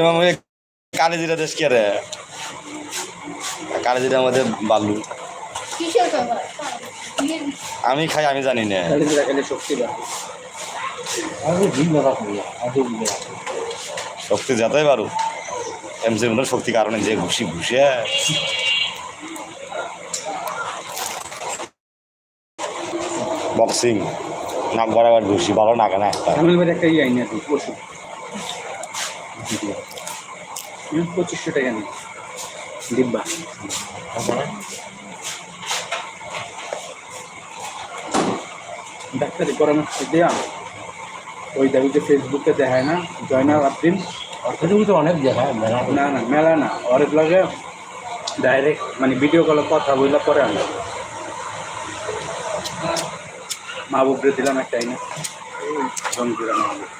এই মামু কালি দেশ কে রে? কালি আমাদের বালু আমি খাই আমি জানি না। শক্তি যেতেই পারো এমসির মতন শক্তি কারণে যে ঘুষি ঘুষে। বক্সিং নাক বরাবর ঘুষি ভালো নাকে না একটা আমি এবার একটা ইয়ে আইনি তুই ওষুধ হুম, পঁচিশশো টাকা নেই ডিব্বা। ডাক্তারি পরামর্শ দেওয়া ওই দাবি যে ফেসবুকে দেখায় না জয়নাল আবদিন অর্থনীতি তো অনেক মেলা না না মেলা না। অনেক লাগে ডাইরেক্ট মানে ভিডিও কলে কথা বললে পরে আনলো মাহবুবরে দিলাম একটা আইনা। জঙ্গিরা মাহবুব।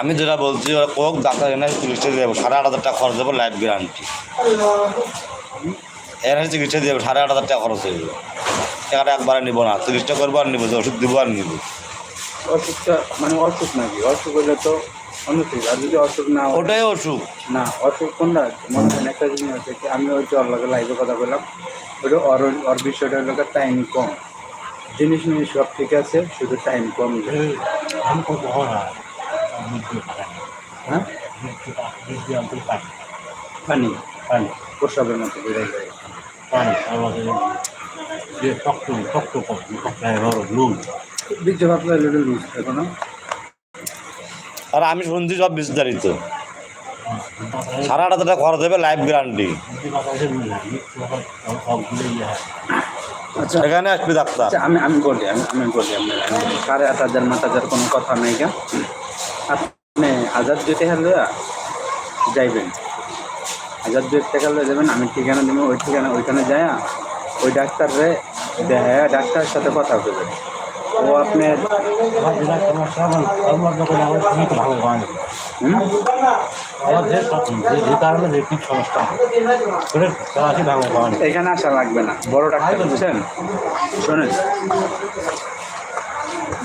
আমি যেটা বলছি ওরা কোক ডাক্তার এনে চিকিৎসা দিয়ে দেবো সাড়ে আট হাজার টাকা খরচ দেবো লাইফ গ্যারান্টি এনে চিকিৎসা দিয়ে দেবো সাড়ে আট হাজার টাকা খরচ হয়ে যাবে। টাকাটা একবারে নিবো না চিকিৎসা করব আর নিবো যে ওষুধ দিব আর নিবো। অসুখটা মানে অসুখ নাকি? অসুখ হলে তো অন্য আর যদি অসুখ না ওটাই অসুখ। না অসুখ কোনটা? মনে হয় একটা জিনিস আছে আমি ওই যে ওর লাইভে কথা বললাম ওটা ওর ওর বিষয়টা হলো টাইম কম। জিনিস নিয়ে সব ঠিক আছে শুধু টাইম কম। হয় হ্যাঁ পানি পানি প্রসাবের মতো বেড়ে যায়। পানি আমাদের যে শক্ত শক্ত শক্ত লুন বীর্য ভাবলে লিটল লুজ থাকো না। আর আমি শুনছি সব বিস্তারিত। সাড়ে আট হাজার টাকা খরচ দেবে লাইফ গ্যারান্টি আচ্ছা। এখানে আসবে ডাক্তার। আচ্ছা আমি আমি বলি আমি আমি বলি আপনার। সাড়ে আট হাজার মাত হাজার কোনো কথা নেই কেন? আপনি আজাদ টাকা লইয়া যাইবেন। হাজার দুই টাকা যাবেন আমি ঠিকানা দেবো, ওই ঠিকানা, ওইখানে যায় ওই ডাক্তাররে দেখা ডাক্তারের সাথে কথা বলবেন। ও আপনার এখানে আসা লাগবে না। বড় ডাক্তার বুঝছেন? শোনেন।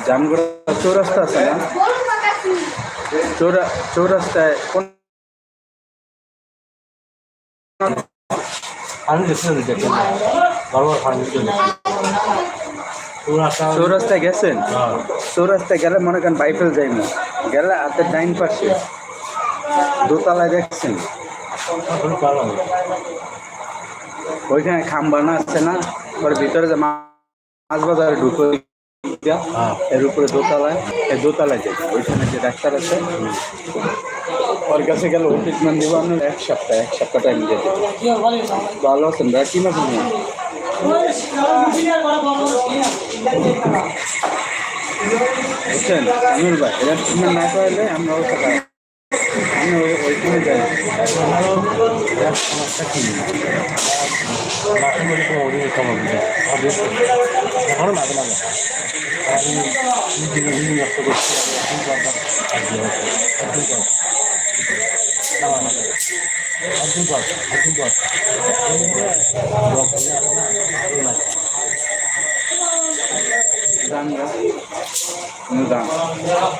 জামগড়া চৌরাস্তা আছে না? চৌরা চৌরাস্তায় কোন গেছেন? হ্যাঁ। চৌরাস্তায় গেলে মনে করেন বাইফেল যাই না গেলে হাতের ডাইন পাশে দোতলায় দেখছেন? ওইখানে খাম্বানা আছে না ওর ভিতরে যে মাছ বাজারে ঢুকে এর উপরে দোতলায়, এই দোতলায় যাই। ওইখানে যে ডাক্তার আছে ওর কাছে গেলে ও ট্রিটমেন্ট দিব আমি, এক সপ্তাহ এক সপ্তাহ টাইম দিয়ে দেবো। ভালো আছেন ভাই, কি নিয়ে বুঝছেন আমির ভাই এটা ট্রিটমেন্ট না করাইলে আমরা ওই টাকা আমি ওইখানে যাই। সমস্যা কি এখনও মাঝে মাঝে আমি নিজে নিজে নষ্ট করছি একদিন পর একদিন পর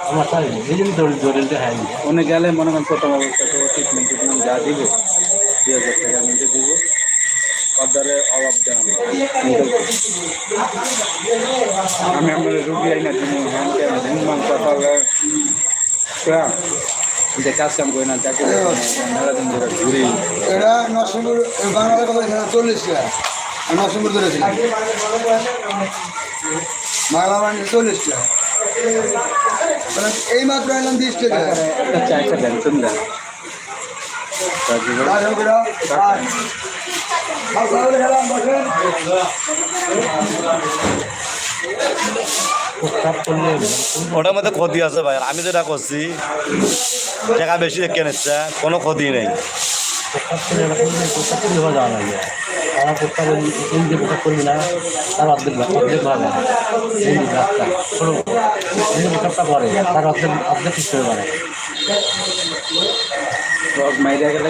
আমার তাই এই জন্য দৌড় দৌড়ে দেখাই গেলে মনে করেন প্রথম ও ট্রিটমেন্ট ট্রিটমেন্ট যা দিব দুই হাজার টাকার মধ্যে দিব অর্ডারে অভাব দেওয়া হবে। আমি আপনার রুগী আইনা দিব হ্যান ক্যান দিনমান কথা বলে যে কাজ কাম করি না চাকরি করি না, মেলা দিন ধরে ঘুরি এটা নরসিংপুর বাংলাদেশ কত চল্লিশ টাকা নরসিংপুর ধরেছিলাম বাংলা মানে চল্লিশ টাকা মানে এই মাত্র এলাম বিশ টাকা একটা চাইটা দেন তুমি বসেন। ওটার মধ্যে ক্ষতি আছে ভাই। আমি যেটা করছি টাকা বেশি দেখে নিচ্ছে কোনো ক্ষতি নেই। আমার প্রস্তাবে এই যে প্রস্তাব করবি না তার অর্ধেক অর্ধেক ভালো এই রাস্তা এই যে প্রস্তাবটা তার অর্ধেক অর্ধেক ঠিক করে পারে গেলে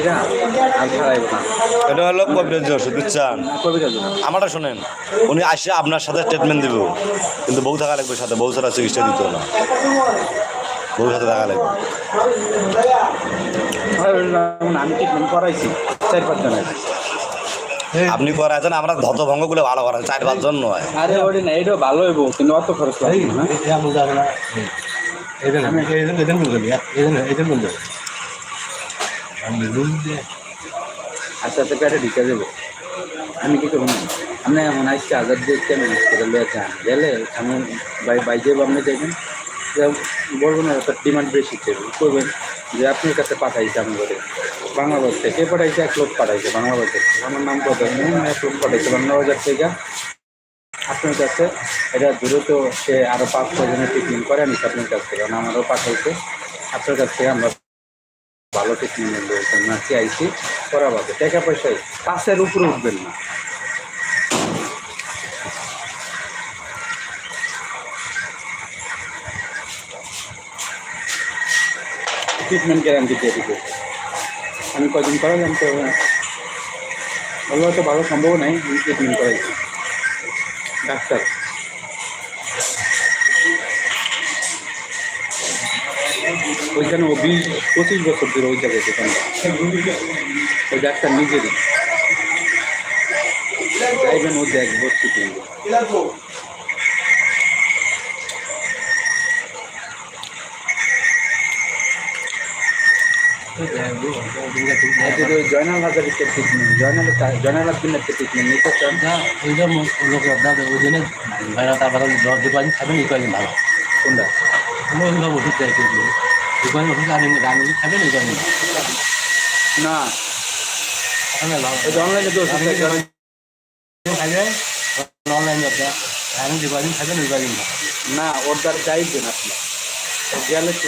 এটা হলো কবিরাজ ওষুধ বুঝছেন? আমারটা শোনেন উনি আসে আপনার সাথে ট্রিটমেন্ট দিব কিন্তু বউ থাকা লাগবে সাথে বউ ছাড়া চিকিৎসা দিত না। বউ সাথে থাকা লাগবে। আমি ট্রিটমেন্ট করাইছি চার পাঁচ আপনি করাইছেন আমরা ধতভঙ্গগুলো ভালো করেন চার পাঁচজন নয়। আরে ওটি না এইটাও ভালো হইব কিন্তু অত খরচ এই আস্তে আস্তে পেটে ঢুকে যাবে। আমি কি করব? না আপনি এমন আসছে আজাদ দেখতে আমি হসপিটালে যান গেলে আমি বাই বাইজে আপনি দেখবেন যে বলব না তার ডিমান্ড বেশি করবে করবেন যে আপনার কাছে পাঠাইছে আমি বলে। বাংলাদেশ থেকে পাঠাইছে এক লোক পাঠাইছে বাংলাদেশ থেকে। আমার নাম কত? এক লোক পাঠাইছে বাংলাবাজার থেকে। আপনার কাছে। এটা দ্রুত সে আরও পাঁচ ছজনের ট্রিটমেন্ট করে আনিস আপনার কাছ থেকে কারণ আমারও পাঠাইছে। আপনার কাছ থেকে আমরা ভালো ট্রিটমেন্ট রয়েছেন নাচি আইসি করা পাবে টাকা পয়সায় পাশের উপরে উঠবেন না। ট্রিটমেন্ট গ্যারান্টি দিয়ে দিতে আমি কদিন করালাম তো ভালো হয়তো ভালো সম্ভব নাই ট্রিটমেন্ট করাইছি। ডাক্তার ওইখানে ও বিশ পঁচিশ বছর ধরে ওই জায়গায় সেখানে ওই ডাক্তার নিজেরই। যাইবেন ও দেখব ট্রিটমেন্ট যদি ওই জয়নাল হাজারের ট্রিটমেন্ট জয়নাল জয়নাল আব্দিনের ট্রিটমেন্ট নিতে চান না এইটা লোক আপনাদের ওই জন্য বাইরে তারপরে যে কদিন খাবেন এই কদিন ভালো কোনটা কোনো ওইভাবে ওষুধ চাই কিন্তু কদিন ওষুধ আনি রানি খাবেন এই কদিন না ওই অনলাইনে তো ওষুধ। খাবে অনলাইন আপনার রানি যে খাবেন ওই কদিন না ওর দ্বারা চাইবেন আপনি ও গেলে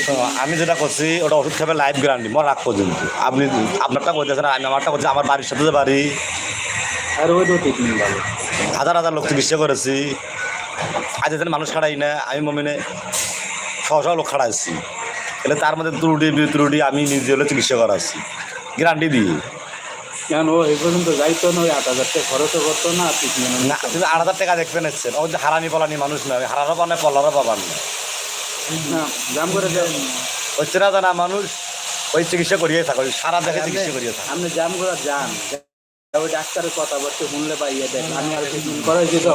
তো আমি যেটা করছি ওটা ওষুধ খাবে লাইফ গ্যারান্টি মর রাখ পর্যন্ত আপনি আপনারটা করতেছেন আমি আমারটা করছি আমার বাড়ির সাথে যে বাড়ি। আর ওই তো ট্রিটমেন্ট হাজার হাজার লোক চিকিৎসা করেছি। আজ এখানে মানুষ খাড়াই না আমি মমিনে শহ লোক খাড়াইছি। এলে তার মধ্যে ত্রুটি বিত্রুটি আমি নিজে হলে চিকিৎসা করাচ্ছি। গ্যারান্টি দিই কেন ও এই পর্যন্ত যাইতো না ওই আট হাজার টাকা খরচও করতো না আট হাজার টাকা দেখবেন এসছেন ও যে হারানি পলানি মানুষ নয় হারারও পান না পলারও পাবান না। করে দেন। হচ্ছে জানা মানুষ ওই চিকিৎসা করিয়ে থাকো সারা দেখে চিকিৎসা করিয়ে থাকো। আপনি জাম করে যান। ওই ডাক্তারের কথা বলতে শুনলে বা ইয়ে দেখ আমি আর ট্রিটমেন্ট করাইছি তো।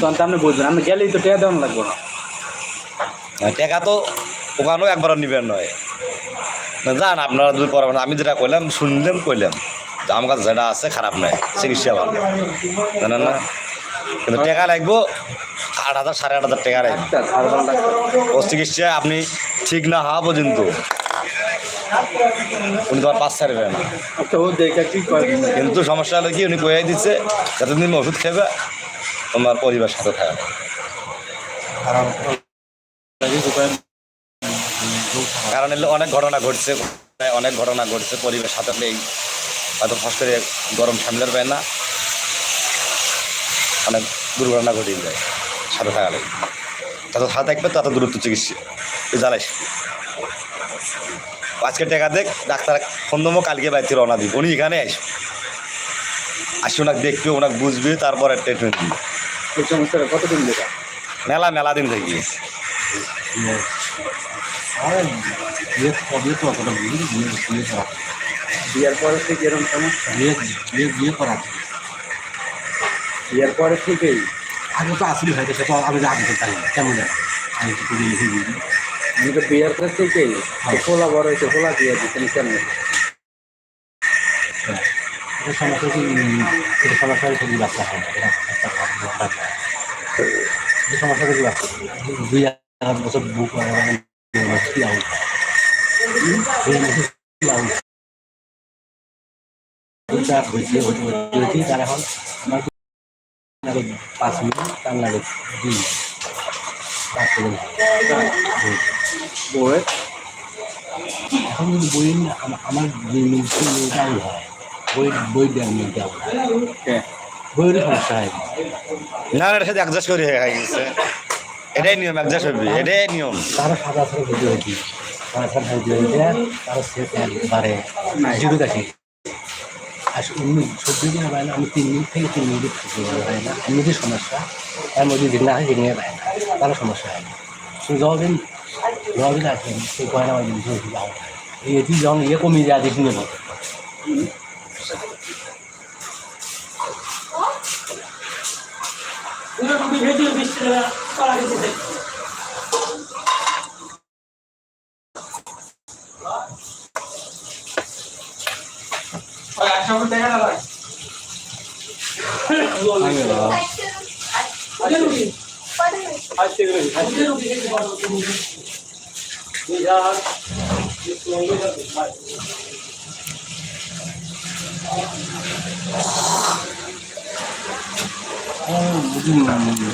তখন তো আপনি বুঝবেন আপনি গেলেই তো টেয়া দেওয়ান লাগবে না। টাকা তো ওখানেও একবার নিবেন নয়। যান আপনারা যদি পড়াবেন আমি যেটা কইলাম শুনলাম কইলাম। আমার কাছে যেটা আছে খারাপ নয় চিকিৎসা ভালো। জানেন না? কিন্তু টাকা লাগবো আট হাজার সাড়ে আট হাজার টাকা ও চিকিৎসা আপনি ঠিক না হওয়া পর্যন্ত উনি তোমার পাঁচ ছাড়বে না। কিন্তু সমস্যা হলো কি উনি কয়ে দিচ্ছে যতদিন ওষুধ খাবে তোমার পরিবার সাথে থাকবে। কারণ এলে অনেক ঘটনা ঘটছে অনেক ঘটনা ঘটছে পরিবেশ সাথে এই হয়তো ফার্স্ট করে গরম সামলার পায় না। অনেক দুর্ঘটনা ঘটিয়ে যায়। সাথে থাকা লাগে। যত সাথে থাকবে তত দূরত্ব চিকিৎসা। তুই জ্বালাইস আজকে টাকা দেখ ডাক্তার ফোন দেবো কালকে বাড়িতে রওনা দিব। উনি এখানে আসবে আসি ওনাকে দেখবে ওনাকে বুঝবে তারপরে ট্রিটমেন্ট দিবে এই সমস্যাটা কতদিন দেখা মেলা মেলা দিন থেকে আমার বিয়ে বিয়ে তো অতটা বিয়ে বিয়ে বিয়ে পরে থেকে এরকম সমস্যা? বিয়ে বিয়ে বিয়ে করা। বিয়ার পরে থেকেই? আগে তো আসলে হয়তো সেটা আমি আগে তো জানি না কেমন আমি তো করি লিখে দিই আমি তো বিয়ার পরে থেকেই তো খোলা বড় হয়েছে খোলা দিয়ে দিচ্ছেন কেন এটা সমস্যা এটা সমস্যা হচ্ছে কি বাচ্চা হয় না এটা। এটা সমস্যা কি বাচ্চা দুই আড়াই বছর বুক কি আউট দুই বছর কি আউট দুইটা হয়েছে হয়েছে তার এখন আমার লাগে। পাঁচ মিনিট তার লাগে দুই পাঁচ মিনিট এখন যদি বই আমা- আমার যে মিলছে ডাউন হয়। বই বই ডাউন হ্যাঁ। বইয়েরও সমস্যা হয় না। এটার সাথে অ্যাডজাস্ট করে হয়ে গেছে। এটাই নিয়ম অ্যাডজাস্ট হবে এটাই নিয়ম। তারা সাদা সাদা বুঝে হয়েছি পয়সা বুঝে দিতে তার শেষ একবারে জিরো দেখি আর এমনি সবজি দিনে পায় না আমি তিন মিনিট থেকে তিন মিনিট থাকি পাই না। যে সমস্যা। তার মধ্যে যেগুলো আছে যেগুলো পায় না। তারও সমস্যা হয় না। সেই যতদিন যতদিন আসবেন সেই গয়না বাড়ি জিনিস এই এটি যখন ইয়ে কমিয়ে যায় দেখি নেব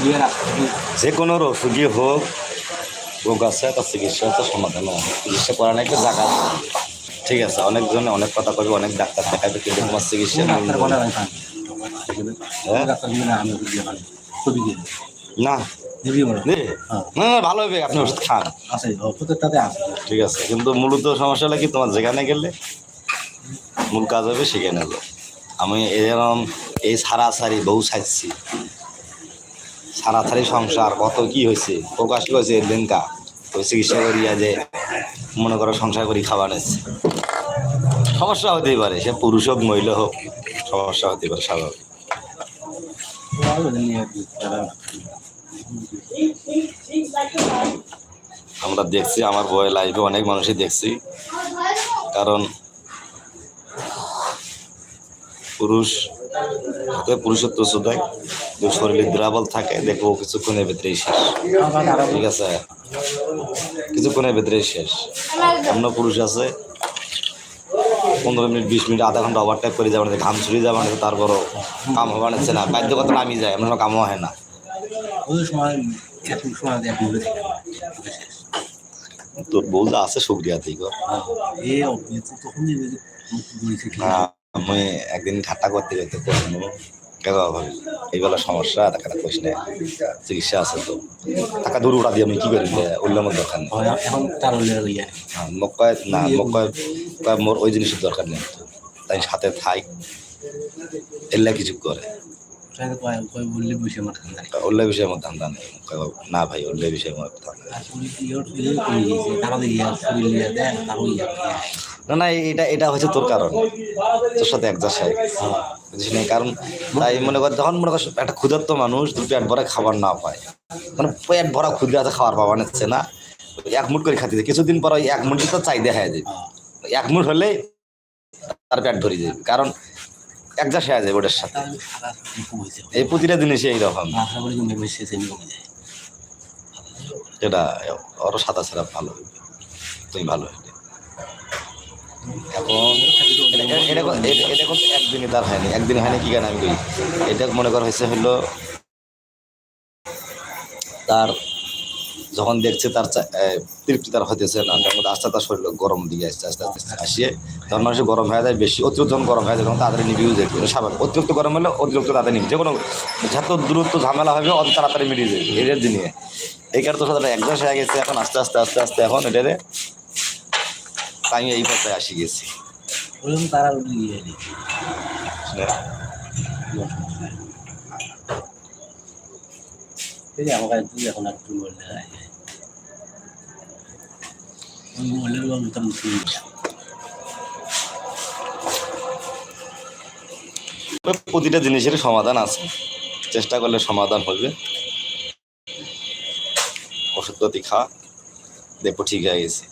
ইয়ে রাখতে যে কোনো রোগী হোক, রোগ আছে তার চিকিৎসা হচ্ছে সমাধান। চিকিৎসা করা নাকি জায়গা। ঠিক আছে অনেকজন অনেক কথা কবে অনেক ডাক্তার দেখাবে কিন্তু তোমার চিকিৎসা হ্যাঁ? না। না নে। হ্যাঁ। না ভালো হবে আপনি ওষুধ খান। আছে। ঠিক আছে কিন্তু মূলত সমস্যা হলো কি তোমার যেখানে গেলে মূল কাজ হবে সেখানে যাও আমি এরকম এই সারাসারি বহু সাজছি। সারাসারি সংসার কত কি হয়েছে প্রকাশ করেছে দিনকা ওই চিকিৎসা করিয়া যে মনে করো সংসার করি খাবার নিচ্ছে সমস্যা হতেই পারে, সে পুরুষ হোক, মহিলা হোক, সমস্যা হতে পারে, স্বাভাবিক। আমরা দেখছি, আমার বয়ে লাইভে অনেক মানুষই দেখছি, কারণ পুরুষ, হাতে পুরুষত্ব শুধায় যদি শরীরে দুর্বল থাকে, দেখব কিছুক্ষণের ভেতরেই শেষ। ঠিক আছে? কিছুক্ষণের ভেতরেই শেষ। অন্য পুরুষ আছে পনেরো মিনিট বিশ মিনিট আধা ঘণ্টা ওভারটাইপ করে যাবেন ঘাম ছুড়ে যাবেন তারপরও কাম হবে না না বাধ্যকতা নামি যায় এমন কামও হয় না। থেকে। তোর বউ যা আছে শুক্রিয়াতেই কর। এ তখন বলেছে কি না আমি একদিন ঠাট্টা করতে যেতে করব এইবেলা সমস্যা টাকা কইস না চিকিৎসা আছে তো। টাকা দূর উড়া দিয়ে আমি কি করি? উল্লাম দরকার নেই। এখন তার ইয়ে। হ্যাঁ, না মোক কয় কয় মোর ওই জিনিসের দরকার নেই। তাই সাথে থাই এল্লা কিছু করে। উল্লে বিষয়ে আমার ধান্দা নেই। না ভাই উল্লে বিষয়ে আমার ধান্দা না না এটা এটা হচ্ছে তোর কারণ। তোর সাথে একজাস্ট কারণ তাই মনে কর, যখন মনে কর একটা ক্ষুধার্ত মানুষ দু পেট ভরা খাবার না পায় মানে পেট ভরা ক্ষুদ্র আছে খাবার পাওয়া নিচ্ছে না, এক মুঠ করে খাতে কিছুদিন পর ওই এক মুঠ তো চাই দেখা যায়। এক মুঠ হলে তার পেট ভরে যাবে কারণ একজাস্ট হয়ে যাবে ওটার সাথে। এই প্রতিটা জিনিসই এইরকম। যে যায় এটা ওর সাদা ছাড়া ভালো। তুই ভালো একদিনে তার হয়নি। হয়নি কেন আমি কই এটা মনে করা হয়েছে হলো তার যখন দেখছে তার তৃপ্তি তার না আস্তে তার শরীর গরম দিকে আসছে, আস্তে আস্তে আসিয়ে মানুষের গরম হয়ে যায়, বেশি অতিরিক্ত গরম হয়ে যায়, তখন তাড়াতাড়ি নিভিও যায়। স্বাভাবিক অতিরিক্ত গরম হলে অতিরিক্ত তাড়াতাড়ি নিবে। যে কোনো যত দূরত্ব ঝামেলা হবে, অত তাড়াতাড়ি মিলিয়ে যাবে এটার দিনে। এই কারণে তোর সাথে হয়ে গেছে, এখন আস্তে আস্তে আস্তে আস্তে এখন এটারে আমি এই পর্যায়ে আসি গেছি। ওরকম তারা নেই আমার কাছে তুই এখন একটু বললে বললে আমি তো মুসলিম প্রতিটা জিনিসের সমাধান আছে। চেষ্টা করলে সমাধান হবে। ওষুধপাতি খা দেখব ঠিক হয়ে গেছে।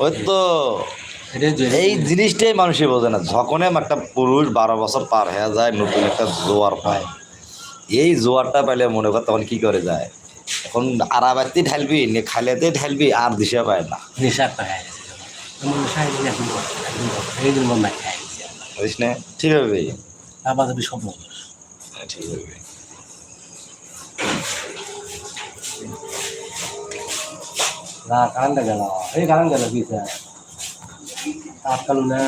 ওই তো এই জিনিসটাই মানুষই বোঝে না। যখন একটা পুরুষ বারো বছর পার হয়ে যায় নতুন একটা জোয়ার পায় এই জোয়ারটা পাইলে মনে কর তখন কি করে যায়? এখন আড়াবাতি ঢালবি নে খালেতে ঢালবি আর দিশা পায় না। ঠিক হবে। আবার যাবি সব হ্যাঁ, ঠিক হবে। না কারেন্টটা গেল এই কারেন্ট গেল কি স্যার আজকাল না